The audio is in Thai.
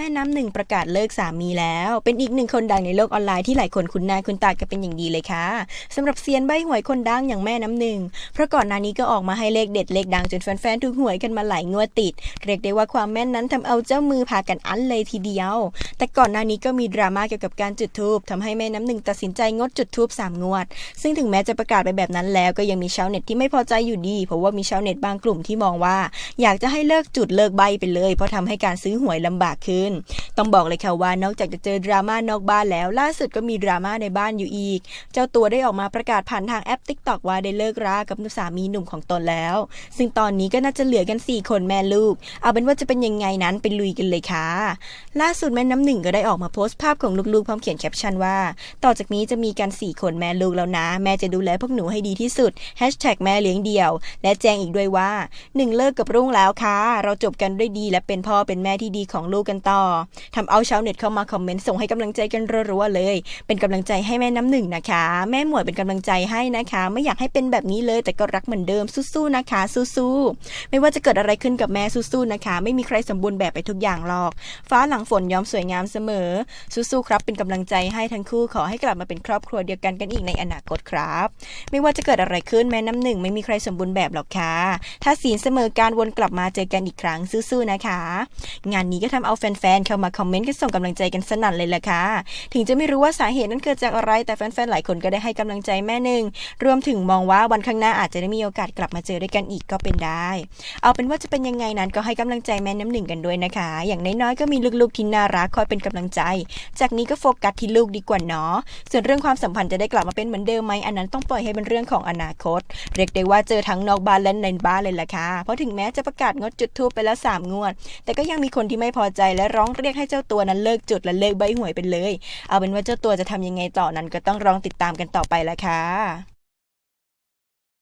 ม่น้ำหนึ่งประกาศเลิกสามีแล้ว เป็นอีกหนึ่งคนดังในโลกออนไลน์ที่หลายคนคุ้นหน้าคุ้นตากันเป็นอย่างดีเลยค่ะสำหรับเซียนใบหวยคนดังอย่างแม่น้ำหนึ่งเพราะก่อนหน้านี้ก็ออกมาให้เลขเด็ดเลขดังจนแฟนๆถูกหวยกันมาหลายงวดติด เรียกได้ว่าความแม่นนั้นทำเอาเจ้ามือพากันอั้นเลยทีเดียว แต่ก่อนหน้านี้ก็มีดราม่าเกี่ยวกับการจุดธูปทำให้แม่น้ำหนึ่งตัดสินใจงดจุดธูปสามงวด ซึ่งถึงแม้จะประกาศไปแบบนั้นแล้วก็ยังมีชาวเน็ตที่ไม่พอใจอยู่ดี เพราะว่ามีชาวเน็ตบางกลุ่มที่มองว่า อยากจะให้เลิกจุดเลิกใบไปเลย เพราะทำให้การซื้อหวยลำบากขึ้นต้องบอกเลยค่ะว่านอกจากจะเจอดราม่านอกบ้านแล้ว ล่าสุดก็มีดราม่าในบ้านอยู่อีก เจ้าตัวได้ออกมาประกาศผ่านทางแอป TikTok ว่าได้เลิกรากับสามีหนุ่มของตนแล้ว ซึ่งตอนนี้ก็น่าจะเหลือกัน 4 คนแม่ลูก เอาเป็นว่าจะเป็นยังไงนั้นไปลุยกันเลยค่ะ ล่าสุดแม่น้ำหนึ่งก็ได้ออกมาโพสต์ภาพของลูกๆพร้อมเขียนแคปชั่นว่า ต่อจากนี้จะมีกัน 4 คนแม่ลูกแล้วนะ แม่จะดูแลพวกหนูให้ดีที่สุด Hashtag แม่เลี้ยงเดี่ยว และแจ้งอีกด้วยว่า 1 เลิกกับรุ่งแล้วค่ะ เราจบกันด้วยดีและเป็นพ่อเป็นแม่ที่ดีของลูกกันต่อทำเอาชาวเน็ตเข้ามาคอมเมนต์ส่งให้กำลังใจกันรัวๆเลย เป็นกำลังใจให้แม่น้ำหนึ่งนะคะ แม่หมวยเป็นกำลังใจให้นะคะ ไม่อยากให้เป็นแบบนี้เลยแต่ก็รักเหมือนเดิมสู้ๆนะคะ สู้ๆไม่ว่าจะเกิดอะไรขึ้นกับแม่สู้ๆนะคะ ไม่มีใครสมบูรณ์แบบไปทุกอย่างหรอก ฟ้าหลังฝนยอมสวยงามเสมอ สู้ๆครับ เป็นกำลังใจให้ทั้งคู่ขอให้กลับมาเป็นครอบครัวเดียวกันกันอีกในอนาคตครับ ไม่ว่าจะเกิดอะไรขึ้นแม่น้ำหนึ่งไม่มีใครสมบูรณ์แบบหรอกค่ะถ้าศีลเสมอการวนกลับมาเจอกันอีกครั้งสู้ๆนะคะ งานนี้ก็ทำเอาแฟนๆเข้ามาคอมเมนต์กันส่งกำลังใจกันสนั่นเลยล่ะค่ะ ถึงจะไม่รู้ว่าสาเหตุนั้นเกิดจากอะไร แต่แฟนๆหลายคนก็ได้ให้กำลังใจแม่หนึ่ง รวมถึงมองว่าวันข้างหน้าอาจจะได้มีโอกาสกลับมาเจอด้วยกันอีกก็เป็นได้ เอาเป็นว่าจะเป็นยังไงนั้นก็ให้กำลังใจแม่น้ำหนึ่งกันด้วยนะคะ อย่างน้อยๆก็มีลูกๆที่น่ารักคอยเป็นกำลังใจ จากนี้ก็โฟกัสที่ลูกดีกว่าเนาะ ส่วนเรื่องความสัมพันธ์จะได้กลับมาเป็นเหมือนเดิมไหมอันนั้นต้องปล่อยให้เป็นเรื่องของอนาคต เรียกได้ว่าเจอทั้งนอกบ้านและในบ้านเลยล่ะค่ะ เพราะถึงแม้จะประกาศงดจุดทูปไปแล้วสามงวด แต่ก็ยังมีคนที่ไม่พอใจและร้องเรียกให้เจ้าตัวนั้นเลิกจุดและเลิกใบหวยไปเลย เอาเป็นว่าเจ้าตัวจะทำยังไงต่อนั้นก็ต้องรองติดตามกันต่อไปละค่ะ